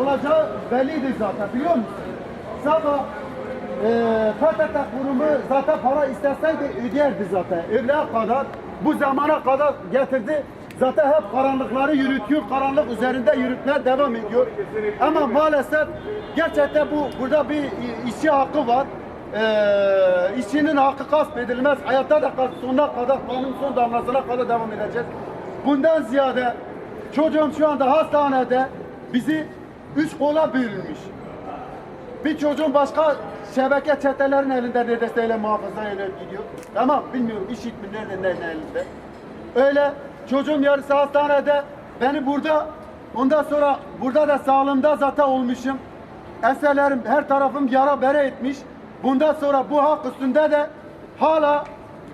olacağı belliydi zaten biliyor musun? Sabah e, PTT kurumu zaten para isteseydi öderdi zaten. Öğleye kadar bu zamana kadar getirdi. Zaten hep karanlıkları yürütüyor, karanlık üzerinde yürütmeye devam ediyor. Ama maalesef gerçekten bu burada bir işçi hakkı var. Ee, işçinin hakkı gasp edilmez. Hayatta da sonuna kadar, kanun son damlasına kadar devam edeceğiz. Bundan ziyade çocuğum şu anda hastanede bizi üç kola bölünmüş. Bir çocuğun başka şebeke çetelerin elinde neredeyse öyle muhafaza öyle gidiyor. Tamam bilmiyorum iş mi nerede ne, ne elinde. Öyle çocuğum yarısı hastanede beni burada ondan sonra burada da sağlığımda zaten olmuşum. Eserlerim her tarafım yara bere etmiş. Bundan sonra bu hak üstünde de hala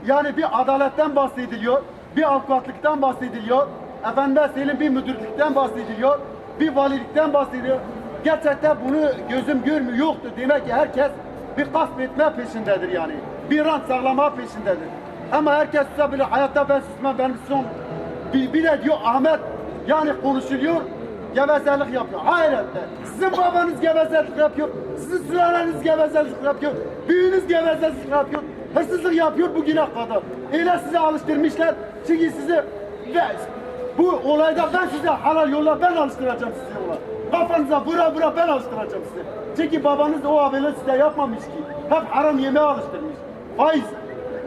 yani bir adaletten bahsediliyor. Bir avukatlıktan bahsediliyor. Efendim söyleyeyim bir müdürlükten bahsediliyor. Bir valilikten bahsediliyor. Gerçekten bunu gözüm görmüyor yoktu. Demek ki herkes bir gasp etme peşindedir yani. Bir rant sağlama peşindedir. Ama herkes susabilir. Hayatta ben susmam. Benim son bir, bir de diyor Ahmet yani konuşuluyor gevezelik yapıyor. Hayır Sizin babanız gevezelik yapıyor. Sizin sülaleniz gevezelik yapıyor. Büyüğünüz gevezelik yapıyor. Hırsızlık yapıyor bugüne kadar. Öyle size alıştırmışlar. Çünkü sizi ve bu olayda ben size halal yolla ben alıştıracağım sizi yola. Kafanıza vura vura ben alıştıracağım sizi. Çünkü babanız o abiyle size yapmamış ki. Hep haram yemeğe alıştırmış. Faiz.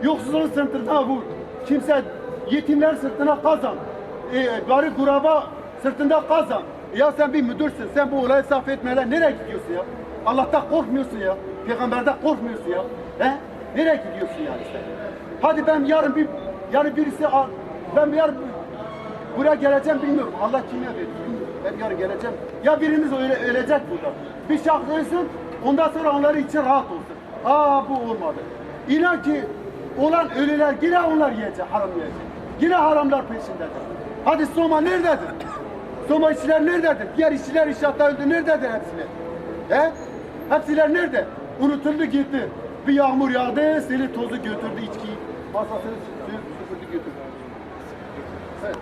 Yoksulun sırtına vur. Kimse yetimler sırtına kazan. E, gari kuraba sırtında kazan. Ya sen bir müdürsün. Sen bu olayı saf etmeyle nereye gidiyorsun ya? Allah'tan korkmuyorsun ya. Peygamberden korkmuyorsun ya. He? Nereye gidiyorsun yani sen? Hadi ben yarın bir yani birisi al- ben yarın buraya geleceğim bilmiyorum. Allah kime verir bilmiyorum. Ben yarın geleceğim. Ya biriniz öyle ölecek burada. Bir ölsün ondan sonra onları için rahat olsun. Aa bu olmadı. İnan ki olan ölüler yine onlar yiyecek, haram yiyecek. Yine haramlar peşindedir. Hadi Soma nerededir? Soma işçiler nerededir? Diğer işçiler inşaatta öldü. Nerededir hepsini? He? Hepsiler nerede? Unutuldu gitti. Bir yağmur yağdı, seli tozu götürdü içkiyi. Masasını sü- süpürdü götürdü. Evet.